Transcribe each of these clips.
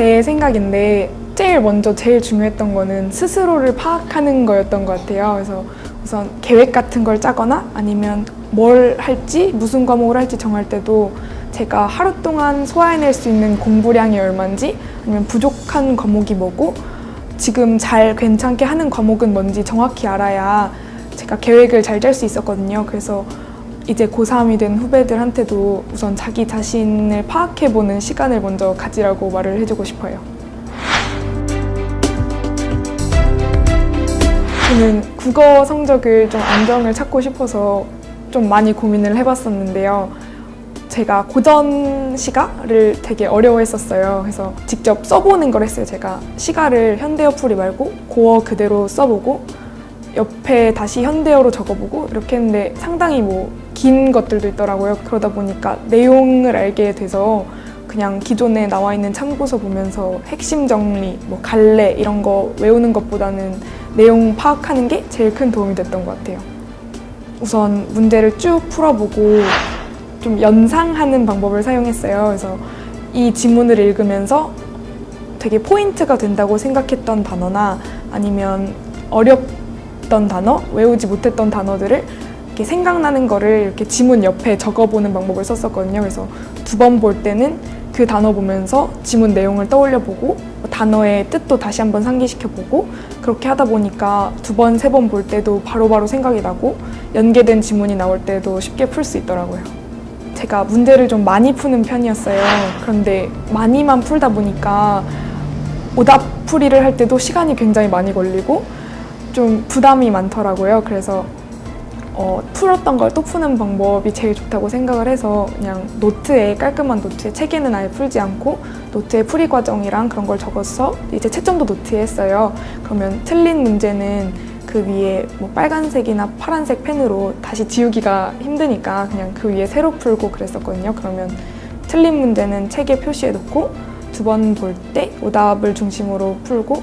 제 생각인데 제일 먼저 제일 중요했던 거는 스스로를 파악하는 거였던 것 같아요. 그래서 우선 계획 같은 걸 짜거나 아니면 뭘 할지 무슨 과목을 할지 정할 때도 제가 하루 동안 소화해낼 수 있는 공부량이 얼마인지 아니면 부족한 과목이 뭐고 지금 잘 괜찮게 하는 과목은 뭔지 정확히 알아야 제가 계획을 잘 짤 수 있었거든요. 그래서 이제 고3이 된 후배들한테도 우선 자기 자신을 파악해보는 시간을 먼저 가지라고 말을 해주고 싶어요. 저는 국어 성적을 좀 안정을 찾고 싶어서 좀 많이 고민을 해봤었는데요. 제가 고전 시가를 되게 어려워했었어요. 그래서 직접 써보는 걸 했어요. 제가 시가를 현대어 풀이 말고 고어 그대로 써보고 옆에 다시 현대어로 적어보고 이렇게 했는데 상당히 뭐 긴 것들도 있더라고요. 그러다 보니까 내용을 알게 돼서 그냥 기존에 나와 있는 참고서 보면서 핵심 정리, 뭐 갈래 이런 거 외우는 것보다는 내용 파악하는 게 제일 큰 도움이 됐던 것 같아요. 우선 문제를 쭉 풀어보고 좀 연상하는 방법을 사용했어요. 그래서 이 지문을 읽으면서 되게 포인트가 된다고 생각했던 단어나 아니면 어렵던 단어, 외우지 못했던 단어들을 이렇게 생각나는 거를 이렇게 지문 옆에 적어보는 방법을 썼었거든요. 그래서 두 번 볼 때는 그 단어 보면서 지문 내용을 떠올려 보고 단어의 뜻도 다시 한번 상기시켜 보고 그렇게 하다 보니까 두 번, 세 번 볼 때도 바로바로 생각이 나고 연계된 지문이 나올 때도 쉽게 풀 수 있더라고요. 제가 문제를 좀 많이 푸는 편이었어요. 그런데 많이만 풀다 보니까 오답 풀이를 할 때도 시간이 굉장히 많이 걸리고 좀 부담이 많더라고요. 그래서 어, 풀었던 걸 또 푸는 방법이 제일 좋다고 생각을 해서 그냥 노트에 깔끔한 노트에 책에는 아예 풀지 않고 노트에 풀이 과정이랑 그런 걸 적어서 이제 채점도 노트에 했어요. 그러면 틀린 문제는 그 위에 뭐 빨간색이나 파란색 펜으로 다시 지우기가 힘드니까 그냥 그 위에 새로 풀고 그랬었거든요. 그러면 틀린 문제는 책에 표시해 놓고 두 번 볼 때 오답을 중심으로 풀고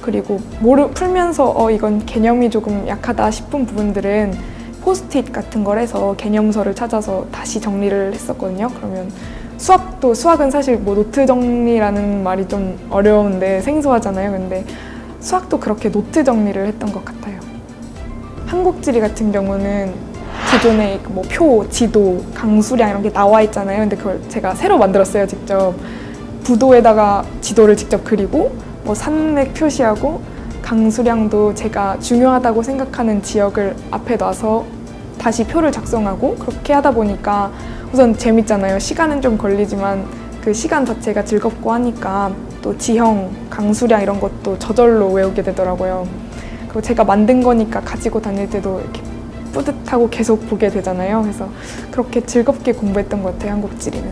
그리고 모르 풀면서 어 이건 개념이 조금 약하다 싶은 부분들은 포스트잇 같은 걸 해서 개념서를 찾아서 다시 정리를 했었거든요. 그러면 수학도 수학은 사실 뭐 노트 정리라는 말이 좀 어려운데 생소하잖아요. 근데 수학도 그렇게 노트 정리를 했던 것 같아요. 한국지리 같은 경우는 기존에 뭐 표, 지도, 강수량 이런 게 나와 있잖아요. 근데 그걸 제가 새로 만들었어요, 직접. 부도에다가 지도를 직접 그리고 뭐 산맥 표시하고 강수량도 제가 중요하다고 생각하는 지역을 앞에 놔서 다시 표를 작성하고 그렇게 하다 보니까 우선 재밌잖아요. 시간은 좀 걸리지만 그 시간 자체가 즐겁고 하니까 또 지형, 강수량 이런 것도 저절로 외우게 되더라고요. 그리고 제가 만든 거니까 가지고 다닐 때도 이렇게 뿌듯하고 계속 보게 되잖아요. 그래서 그렇게 즐겁게 공부했던 것 같아요, 한국지리는.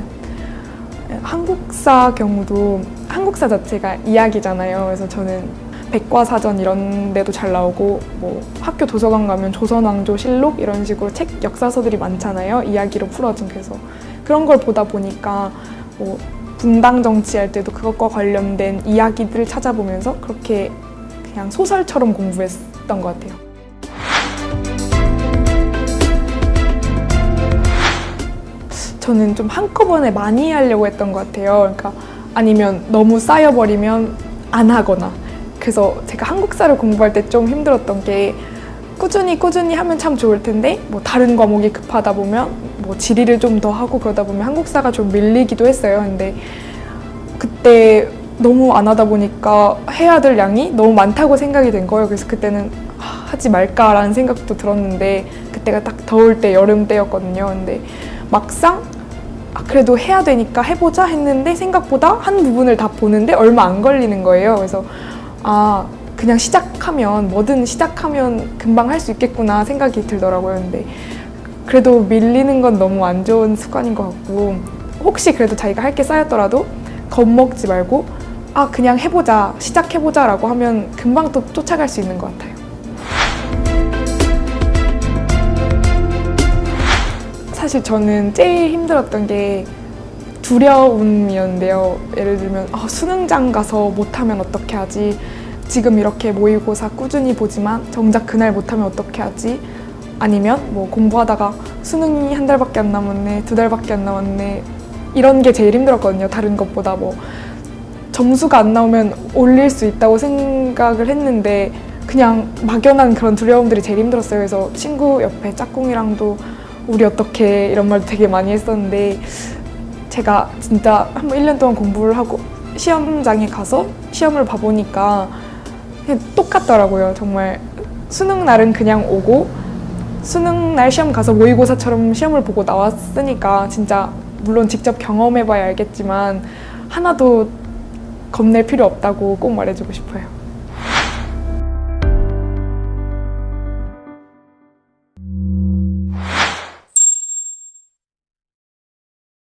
한국사 경우도 한국사 자체가 이야기잖아요. 그래서 저는 백과사전 이런 데도 잘 나오고 뭐 학교 도서관 가면 조선왕조 실록 이런 식으로 책 역사서들이 많잖아요. 이야기로 풀어진 그래서 그런 걸 보다 보니까 뭐 분당 정치할 때도 그것과 관련된 이야기들을 찾아보면서 그렇게 그냥 소설처럼 공부했던 것 같아요. 저는 좀 한꺼번에 많이 하려고 했던 것 같아요. 그러니까 아니면 너무 쌓여버리면 안 하거나. 그래서 제가 한국사를 공부할 때 좀 힘들었던 게 꾸준히 꾸준히 하면 참 좋을 텐데 뭐 다른 과목이 급하다 보면 뭐 지리를 좀 더 하고 그러다 보면 한국사가 좀 밀리기도 했어요. 근데 그때 너무 안 하다 보니까 해야 될 양이 너무 많다고 생각이 된 거예요. 그래서 그때는 아, 하지 말까라는 생각도 들었는데 그때가 딱 더울 때 여름 때였거든요. 근데 막상 아, 그래도 해야 되니까 해보자 했는데 생각보다 한 부분을 다 보는데 얼마 안 걸리는 거예요. 그래서 아 그냥 시작하면 뭐든 시작하면 금방 할 수 있겠구나 생각이 들더라고요. 근데 그래도 밀리는 건 너무 안 좋은 습관인 것 같고 혹시 그래도 자기가 할 게 쌓였더라도 겁먹지 말고 아 그냥 해보자 시작해보자라고 하면 금방 또 쫓아갈 수 있는 것 같아요. 사실 저는 제일 힘들었던 게 두려움이었는데요. 예를 들면 아, 수능장 가서 못하면 어떻게 하지? 지금 이렇게 모의고사 꾸준히 보지만 정작 그날 못하면 어떻게 하지? 아니면 뭐 공부하다가 수능이 한 달밖에 안 남았네, 두 달밖에 안 남았네 이런 게 제일 힘들었거든요. 다른 것보다 뭐 점수가 안 나오면 올릴 수 있다고 생각을 했는데 그냥 막연한 그런 두려움들이 제일 힘들었어요. 그래서 친구 옆에 짝꿍이랑도 우리 어떻게 이런 말도 되게 많이 했었는데 제가 진짜 한 번 1년 동안 공부를 하고 시험장에 가서 시험을 봐보니까 똑같더라고요. 정말 수능 날은 그냥 오고 수능 날 시험 가서 모의고사처럼 시험을 보고 나왔으니까 진짜 물론 직접 경험해봐야 알겠지만 하나도 겁낼 필요 없다고 꼭 말해주고 싶어요.